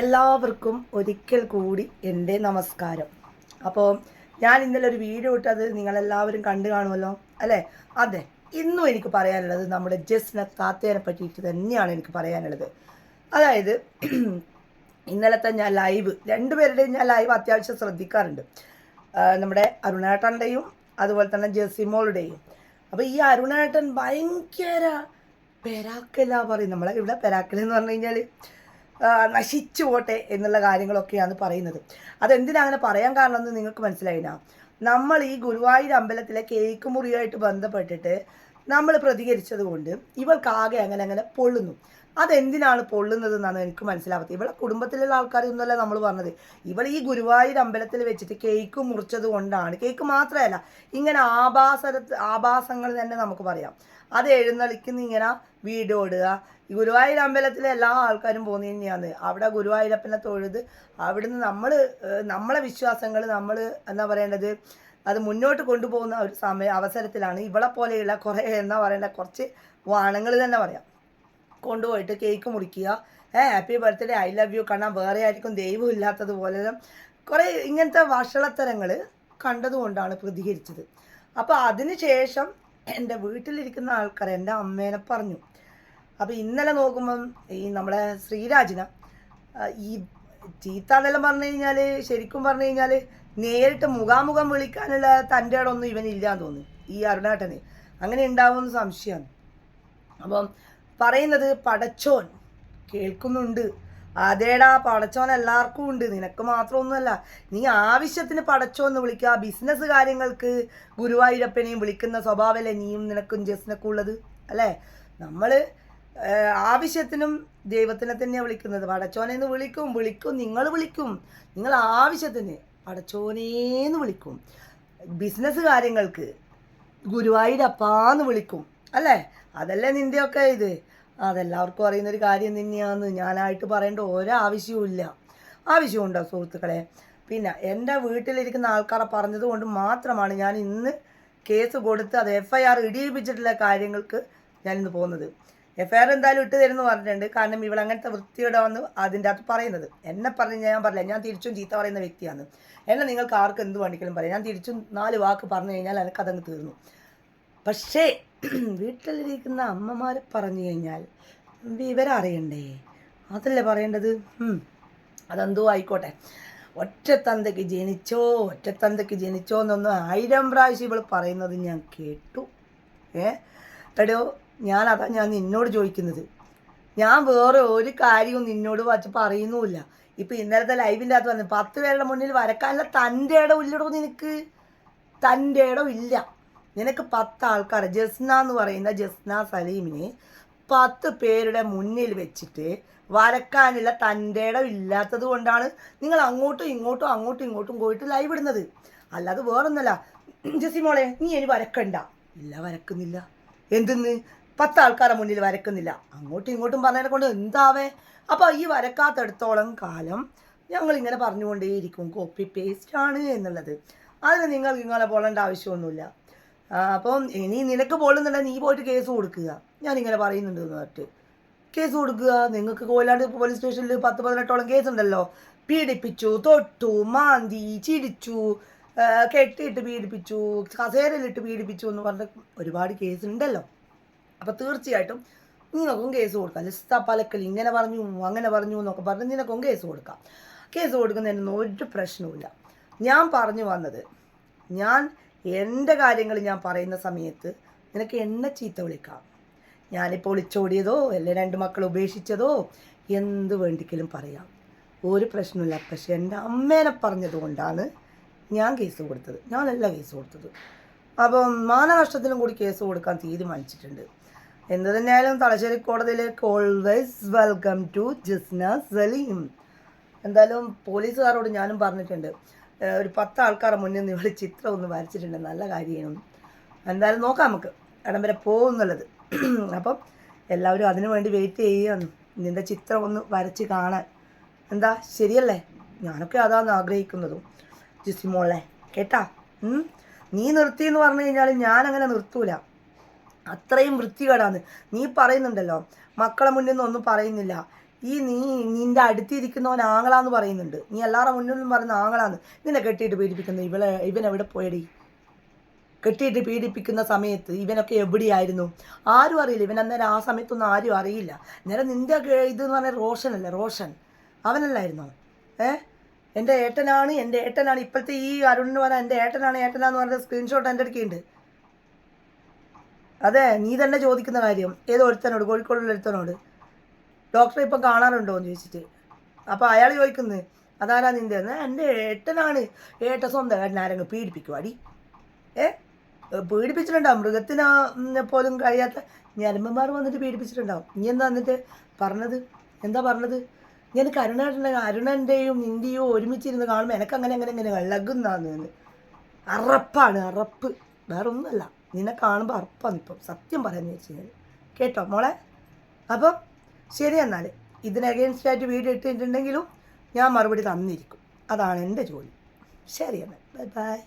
എല്ലാവർക്കും ഒരിക്കൽ കൂടി എന്റെ നമസ്കാരം. അപ്പോൾ ഞാൻ ഇന്നലെ ഒരു വീഡിയോ ഇട്ടത് നിങ്ങളെല്ലാവരും കണ്ടു കാണുമല്ലോ അല്ലേ? അതെ ഇന്നും എനിക്ക് പറയാനുള്ളത് നമ്മുടെ ജസ്ന താത്തേനെ പറ്റിയിട്ട് തന്നെയാണ് എനിക്ക് പറയാനുള്ളത്. അതായത് ഇന്നലത്തെ ഞാൻ ലൈവ് രണ്ടുപേരുടെയും ഞാൻ ലൈവ് അത്യാവശ്യം ശ്രദ്ധിക്കാറുണ്ട്. നമ്മുടെ അരുണേട്ടന്റെയും അതുപോലെ തന്നെ ജെസിമോളുടെയും അപ്പോൾ ഈ അരുണേട്ടൻ ഭയങ്കര പെരാക്കല പറയും. നമ്മളെ ഇവിടെ പെരാക്കലെന്ന് പറഞ്ഞു കഴിഞ്ഞാൽ നശിച്ചു പോട്ടെ എന്നുള്ള കാര്യങ്ങളൊക്കെയാണ് പറയുന്നത്. അതെന്തിനാ അങ്ങനെ പറയാൻ കാരണം എന്ന് നിങ്ങൾക്ക് മനസ്സിലായില്ല നമ്മൾ ഈ ഗുരുവായൂർ അമ്പലത്തിലെ കേക്ക് മുറിയായിട്ട് ബന്ധപ്പെട്ടിട്ട് നമ്മൾ പ്രതികരിച്ചത് കൊണ്ട് ഇവൾക്കാകെ അങ്ങനെ അങ്ങനെ പൊള്ളുന്നു. അതെന്തിനാണ് പൊള്ളുന്നത് എന്നാണ് എനിക്ക് മനസ്സിലാവാത്തത്. ഇവളെ കുടുംബത്തിലുള്ള ആൾക്കാരൊന്നുമല്ല നമ്മൾ പറഞ്ഞത്. ഇവൾ ഈ ഗുരുവായൂർ അമ്പലത്തിൽ വെച്ചിട്ട് കേക്ക് മുറിച്ചത് കൊണ്ടാണ്. കേക്ക് മാത്രമല്ല ഇങ്ങനെ ആഭാസ ആഭാസങ്ങൾ തന്നെ നമുക്ക് പറയാം. അത് എഴുന്നള്ളിക്കുന്ന ഇങ്ങനെ വീഡിയോ ഇടുക ഈ ഗുരുവായൂർ അമ്പലത്തിലെ എല്ലാ ആൾക്കാരും പോകുന്നത് തന്നെയാണ്. അവിടെ ഗുരുവായൂരപ്പനെ തൊഴുത് അവിടുന്ന് നമ്മൾ നമ്മളെ വിശ്വാസങ്ങൾ നമ്മൾ എന്താ പറയേണ്ടത്? അത് മുന്നോട്ട് കൊണ്ടുപോകുന്ന ഒരു സമയ അവസരത്തിലാണ്. ഇവളെ പോലെയുള്ള കുറേ എന്താ പറയേണ്ട കുറച്ച് വാണങ്ങൾ തന്നെ പറയാം. കൊണ്ടുപോയിട്ട് കേക്ക് മുറിക്കുക. A happy birthday I love you. കാണാൻ വേറെ ആയിരിക്കും ദൈവം ഇല്ലാത്തതുപോലെ കുറേ ഇങ്ങനത്തെ വഷളത്തരങ്ങൾ കണ്ടതുകൊണ്ടാണ് പ്രതികരിച്ചത്. അപ്പോൾ അതിന് ശേഷം എന്റെ വീട്ടിലിരിക്കുന്ന ആൾക്കാർ എന്റെ അമ്മേനെ പറഞ്ഞു. അപ്പോൾ ഇന്നലെ നോക്കുമ്പം ഈ നമ്മളെ ശ്രീരാജിന ഈ ചീത്ത പറഞ്ഞു കഴിഞ്ഞാൽ ശരിക്കും പറഞ്ഞു കഴിഞ്ഞാൽ നേരിട്ട് മുഖാമുഖം വിളിക്കാനുള്ള തന്റെ ഇടമൊന്നും ഇവനില്ലാന്ന് തോന്നുന്നു ഈ അരുണാട്ടന്. അങ്ങനെ ഉണ്ടാവുമെന്ന് സംശയമാണ്. അപ്പം പറയുന്നത് പടച്ചോൻ കേൾക്കുന്നുണ്ട്. അതേടാ പടച്ചോൻ എല്ലാവർക്കും ഉണ്ട്. നിനക്ക് മാത്രമൊന്നുമല്ല നീ ആവശ്യത്തിന് പടച്ചോ എന്ന് വിളിക്കുക. ബിസിനസ് കാര്യങ്ങൾക്ക് ഗുരുവായൂരപ്പനെയും വിളിക്കുന്ന സ്വഭാവമല്ലേ നീയും നിനക്കും ജസ്നൊക്കെ ഉള്ളത് അല്ലേ? നമ്മൾ ആവശ്യത്തിനും ദൈവത്തിനെ തന്നെയാണ് വിളിക്കുന്നത്. പടച്ചോനെന്ന് വിളിക്കും വിളിക്കും നിങ്ങൾ വിളിക്കും. നിങ്ങൾ ആവശ്യത്തിന് പടച്ചോനേന്ന് വിളിക്കും. ബിസിനസ് കാര്യങ്ങൾക്ക് ഗുരുവായൂരപ്പാന്ന് വിളിക്കും. അല്ലേ? അതല്ലേ നിന്റെയൊക്കെ ഇത്? അതെല്ലാവർക്കും അറിയുന്നൊരു കാര്യം തന്നെയാന്ന് ഞാനായിട്ട് പറയേണ്ട ഓരോ ആവശ്യവും ആവശ്യമുണ്ടോ സുഹൃത്തുക്കളെ? പിന്നെ എന്റെ വീട്ടിലിരിക്കുന്ന ആൾക്കാരെ പറഞ്ഞത് കൊണ്ട് മാത്രമാണ് ഞാൻ ഇന്ന് കേസ് കൊടുത്ത് അത് എഫ് ഐ ആർ ഇടിയിപ്പിച്ചിട്ടുള്ള കാര്യങ്ങൾക്ക് ഞാനിന്ന് പോകുന്നത്. എഫ് ആർ എന്തായാലും ഇട്ട് തരുമെന്ന് പറഞ്ഞിട്ടുണ്ട്. കാരണം ഇവൾ അങ്ങനത്തെ വൃത്തിയിടാന്ന് അതിന്റെ അകത്ത് പറയുന്നത്. എന്നെ പറഞ്ഞ് ഞാൻ പറഞ്ഞില്ല. ഞാൻ തിരിച്ചും ചീത്ത പറയുന്ന വ്യക്തിയാണ്. എന്നെ നിങ്ങൾക്ക് ആർക്ക് എന്ത് വേണമെങ്കിലും പറയാം. ഞാൻ തിരിച്ചും നാല് വാക്ക് പറഞ്ഞു കഴിഞ്ഞാൽ എനിക്കതങ്ങ് തീർന്നു. പക്ഷേ വീട്ടിലിരിക്കുന്ന അമ്മമാർ പറഞ്ഞു കഴിഞ്ഞാൽ വിവരം അറിയണ്ടേ അതല്ലേ പറയേണ്ടത്. അതെന്തോ ആയിക്കോട്ടെ. ഒറ്റത്തന്തയ്ക്ക് ജനിച്ചോ ഒറ്റത്തന്തയ്ക്ക് ജനിച്ചോ എന്നൊന്നും ആയിരം പ്രാവശ്യം ഇവൾ പറയുന്നത് ഞാൻ കേട്ടു. ഏ? എടോ ഞാൻ അതാ ഞാൻ നിന്നോട് ചോദിക്കുന്നത്. ഞാൻ വേറെ ഒരു കാര്യവും നിന്നോട് വച്ച് പറയുന്നുമില്ല. ഇപ്പം ഇന്നലത്തെ ലൈവിന്റെ അകത്ത് വന്ന് പത്ത് പേരുടെ മുന്നിൽ വരക്കാനുള്ള തന്റെ ഇടം ഇല്ലടോ നിനക്ക്. തന്റെ ഇടം ഇല്ല. നിനക്ക് പത്ത് ആൾക്കാർ ജസ്ന എന്ന് പറയുന്ന ജസ്ന സലീമിനെ പത്ത് പേരുടെ മുന്നിൽ വെച്ചിട്ട് വരക്കാനുള്ള തന്റെ ഇടം ഇല്ലാത്തത് കൊണ്ടാണ് നിങ്ങൾ അങ്ങോട്ടും ഇങ്ങോട്ടും അങ്ങോട്ടും ഇങ്ങോട്ടും പോയിട്ട് ലൈവ് ഇടുന്നത്. അല്ലാതെ വേറൊന്നല്ല. ജസി മോളെ നീ ഇനി വരക്കണ്ട. ഇല്ല വരക്കുന്നില്ല. എന്തെന്ന്? പത്ത് ആൾക്കാരെ മുന്നിൽ വരക്കുന്നില്ല. അങ്ങോട്ടും ഇങ്ങോട്ടും പറഞ്ഞതിനെ കൊണ്ട് എന്താവേ? അപ്പോൾ ഈ വരക്കാത്തടത്തോളം കാലം ഞങ്ങൾ ഇങ്ങനെ പറഞ്ഞുകൊണ്ടേയിരിക്കും കോപ്പി പേസ്റ്റ് ആണ് എന്നുള്ളത്. അതിന് നിങ്ങൾ ഇങ്ങനെ പോകേണ്ട ആവശ്യമൊന്നുമില്ല. അപ്പം ഇനി നിനക്ക് പോളുന്നുണ്ടെങ്കിൽ നീ പോയിട്ട് കേസ് കൊടുക്കുക. ഞാനിങ്ങനെ പറയുന്നുണ്ട് എന്ന് പറഞ്ഞിട്ട്. കേസ് കൊടുക്കുക. നിങ്ങൾക്ക് കോയിലാണ്ട് പോലീസ് സ്റ്റേഷനിൽ പത്ത് പതിനെട്ടോളം കേസ് ഉണ്ടല്ലോ. പീഡിപ്പിച്ചു തൊട്ടു മാന്തി ചിരിച്ചു കെട്ടിയിട്ട് പീഡിപ്പിച്ചു കസേരയിലിട്ട് പീഡിപ്പിച്ചു എന്ന് പറഞ്ഞ ഒരുപാട് കേസ് അപ്പോൾ തീർച്ചയായിട്ടും നിനക്കും കേസ് കൊടുക്കാം. ലിസ്ത പലക്കൽ ഇങ്ങനെ പറഞ്ഞു അങ്ങനെ പറഞ്ഞു എന്നൊക്കെ പറഞ്ഞ് നിനക്കും കേസ് കൊടുക്കാം. കേസ് കൊടുക്കുന്നതിനൊന്നും ഒരു പ്രശ്നവുമില്ല. ഞാൻ പറഞ്ഞു വന്നത് ഞാൻ എന്റെ കാര്യങ്ങൾ ഞാൻ പറയുന്ന സമയത്ത് നിനക്ക് എന്നെ ചീത്ത വിളിക്കാം. ഞാനിപ്പോൾ ഒളിച്ചോടിയതോ അല്ലെ രണ്ട് മക്കൾ ഉപേക്ഷിച്ചതോ എന്ത് വേണ്ടിക്കലും പറയാം. ഒരു പ്രശ്നമില്ല പക്ഷെ എന്റെ അമ്മേനെ പറഞ്ഞതുകൊണ്ടാണ് ഞാൻ കേസ് കൊടുത്തത്. ഞാനല്ല കേസ് കൊടുത്തത്. അപ്പം മാനനഷ്ടത്തിനും കൂടി കേസ് കൊടുക്കാൻ തീരുമാനിച്ചിട്ടുണ്ട്. എന്ത് തന്നെയായാലും തലശ്ശേരി കോടതിയിലേക്ക് always welcome to Jisna Saleem. എന്തായാലും പോലീസുകാരോട് ഞാനും പറഞ്ഞിട്ടുണ്ട്. ഒരു പത്ത് ആൾക്കാരുടെ മുന്നിൽ ഇവിടെ ചിത്രം ഒന്ന് വരച്ചിട്ടുണ്ട്. നല്ല കാര്യമാണ്. എന്തായാലും നോക്കാം നമുക്ക്. ഇടം വരെ പോകുന്നുള്ളത്. അപ്പം എല്ലാവരും അതിനു വേണ്ടി വെയിറ്റ് ചെയ്യുകയാണ് നിന്റെ ചിത്രം ഒന്ന് വരച്ച് കാണാൻ. എന്താ? ശരിയല്ലേ? ഞാനൊക്കെ അതാണ് ആഗ്രഹിക്കുന്നതും. ജിസിമോളെ കേട്ടാ? നീ നിർത്തി എന്ന് പറഞ്ഞു കഴിഞ്ഞാൽ ഞാനങ്ങനെ നിർത്തൂല. അത്രയും വൃത്തികേടാന്ന്. നീ പറയുന്നുണ്ടല്ലോ. മക്കളെ മുന്നിൽ നിന്ന് ഒന്നും പറയുന്നില്ല. ഈ നീ നിന്റെ അടുത്തിരിക്കുന്നവൻ ആങ്ങളാന്ന് പറയുന്നുണ്ട്. നീ എല്ലാവരുടെ മുന്നിലും പറയുന്ന ആങ്ങളാന്ന്. നിന്നെ കെട്ടിയിട്ട് പീഡിപ്പിക്കുന്ന ഇവളെ ഇവൻ എവിടെ പോയടി? കെട്ടിയിട്ട് പീഡിപ്പിക്കുന്ന സമയത്ത് ഇവനൊക്കെ എവിടെയായിരുന്നു? ആരും അറിയില്ല. ഇവൻ അന്നേരം ആ സമയത്തൊന്നും ആരും അറിയില്ല. അന്നേരം നിന്റെ ഗ- ഇത് എന്ന് പറഞ്ഞാൽ റോഷനല്ലേ റോഷൻ. അവനല്ലായിരുന്നോ? ഏ? എന്റെ ഏട്ടനാണ് എന്റെ ഏട്ടനാണ്. ഇപ്പോഴത്തെ ഈ അരുൺ എന്ന് പറഞ്ഞാൽ എന്റെ ഏട്ടനാണ് ഏട്ടനാന്ന് പറഞ്ഞ സ്ക്രീൻഷോട്ട് എന്റെ അടുക്കുണ്ട് അതെ നീ തന്നെ ചോദിക്കുന്ന കാര്യം. ഏതോ ഒരുത്തനോട് കോഴിക്കോടുള്ള ഒരുത്തനോട് ഡോക്ടറെ ഇപ്പം കാണാറുണ്ടോ എന്ന് ചോദിച്ചിട്ട്. അപ്പോൾ അയാൾ ചോദിക്കുന്നത് അതാരാ നിന്റെ എന്റെ ഏട്ടനാണ്. ഏട്ട സ്വന്തം ഏട്ടനാരെങ്കിലും പീഡിപ്പിക്കും അടി? ഏ പീഡിപ്പിച്ചിട്ടുണ്ടാവും മൃഗത്തിന് പോലും കഴിയാത്ത ഞരമ്പന്മാർ വന്നിട്ട് പീഡിപ്പിച്ചിട്ടുണ്ടാവും നീ എന്താ എന്നിട്ട് പറഞ്ഞത്? എന്താ പറഞ്ഞത്? ഞാൻ കരുണേട്ടന്റെ അരുണന്റെയും നിന്റെയും ഒരുമിച്ചിരുന്ന് കാണുമ്പോൾ എനിക്ക് അങ്ങനെ അങ്ങനെ ഇങ്ങനെ ഇളകുന്നാന്ന് അറപ്പാണ് അറപ്പ്. വേറെ ഒന്നുമല്ല നിന്നെ കാണുമ്പോൾ അർപ്പം ഇപ്പം. സത്യം പറയാന്ന് വെച്ച് കഴിഞ്ഞാൽ കേട്ടോ മോളെ? അപ്പം ശരി എന്നാൽ ഇതിന് അഗേൻസ്റ്റ് ആയിട്ട് വീഡിയോ ഇട്ടിട്ടുണ്ടെങ്കിലും ഞാൻ മറുപടി തന്നിരിക്കും. അതാണ് എന്റെ ജോലി. ശരി എന്നാൽ ബൈ ബൈ